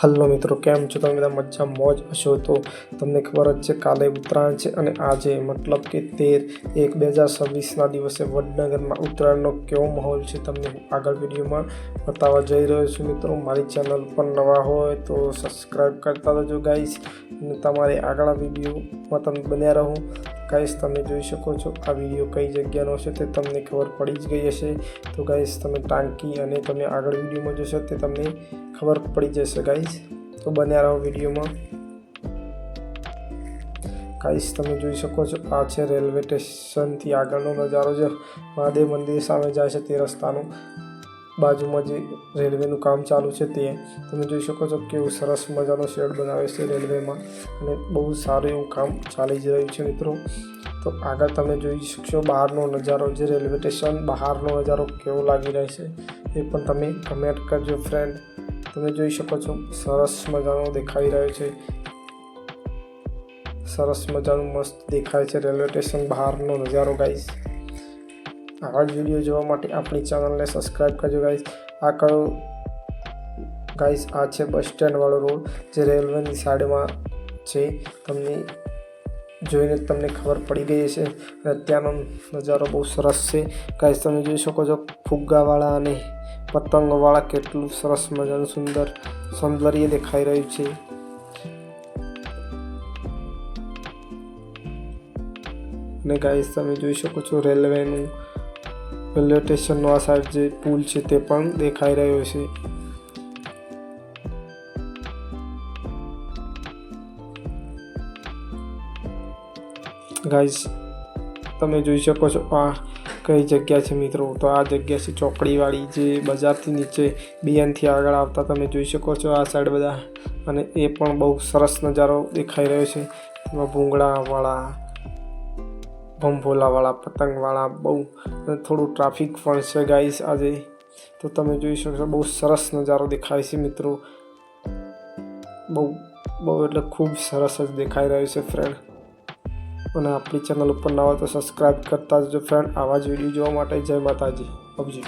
Hello મિત્રો, કેમ છો? તમે બધા મજા મોજ હશો તો તમને ખબર જ છે, કાલે ઉત્તરાયણ છે અને આજે મતલબ કે તેર એક બે હજાર છવ્વીસના દિવસે વડનગરમાં ઉત્તરાયણનો કેવો માહોલ છે તમને આગળ વિડીયોમાં બતાવવા જઈ રહ્યો છું. મિત્રો, મારી ચેનલ પર નવા હોય તો સબસ્ક્રાઈબ કરતા રહેજો ગાઈસ અને તમારે આગળ વિડીયોમાં તમે બન્યા રહો. ગાઈસ, તમે જોઈ શકો છો, આ વીડિયો કઈ જગ્યાનો છે તે તમને ખબર પડી જ ગઈ હશે. તો ગાઈસ, તમે ટાંકી અને તમે આગળ વિડીયોમાં જોશો તે તમને ખબર પડી જશે ગાઈસ. તો બન્યા રહો વિડીયોમાં ગાઈસ, તમે જોઈ શકો છો, આ છે રેલવે સ્ટેશનથી આગળનો નજારો છે. મહાદેવ મંદિર સામે જાય છે તે રસ્તાનો. બાજુમાં જે રેલવેનું કામ ચાલુ છે તે. તમે જોઈ શકો છો કેવું સરસ મજાનો શેડ બનાવે છે રેલવેમાં અને બહુ સારું એવું કામ ચાલી જ રહ્યું છે મિત્રો. તો આગળ તમે જોઈ શકશો બહારનો નજારો જે રેલવે સ્ટેશન બહારનો નજારો કેવો લાગી રહ્યો છે એ પણ તમે કમેન્ટ કરજો ફ્રેન્ડ તમે જોઈ શકો છો સરસ મજાનો દેખાઈ રહ્યો છે. સરસ મજાનું મસ્ત દેખાય છે રેલવે સ્ટેશન બહારનો નજારો ગાઈસ આવા જ વીડિયો જોવા માટે આપણી ચેનલને સબસ્ક્રાઈબ કરજો ગાઈસ આ કયો ગાઈસ આ છે બસ સ્ટેન્ડવાળો રોડ જે રેલવેની સાઈડમાં છે. તમને જોઈને તમને ખબર પડી ગઈ હશે. અને ત્યાંનો નજારો બહુ સરસ છે. ગાઈસ તમે જોઈ શકો છો ફુગ્ગાવાળા અને પતંગવાળા કેટલું સરસ મજાનું સુંદર સૌંદર્ય દેખાઈ રહ્યું છે. અને ગાઈસ તમે જોઈ શકો છો રેલવેનું રેલવે સ્ટેશનનો આ સાઈડ જે પુલ છે તે પણ દેખાઈ રહ્યો છે. ગાઈસ તમે જોઈ શકો છો આ કઈ જગ્યા છે મિત્રો. તો આ જગ્યા છે ચોકડીવાળી, જે બજારથી નીચે બિયાનથી આગળ આવતા તમે જોઈ શકો છો આ સાઈડ બધા. અને એ પણ બહુ સરસ નજારો દેખાઈ રહ્યો છે. એમાં ભૂંગળાવાળા ભંભોલાવાળા પતંગવાળા, બહુ થોડું ટ્રાફિક પણ છે ગાઈસ આજે. તો તમે જોઈ શકશો બહુ સરસ નજારો દેખાય છે, મિત્રો. બહુ બહુ એટલે ખૂબ સરસ જ દેખાઈ રહ્યું છે ફ્રેન્ડ અને આપણી ચેનલ ઉપર નવા તો સબસ્ક્રાઈબ કરતા જજો ફ્રેન્ડ આવા જ વીડિયો જોવા માટે જય માતાજી. પબજી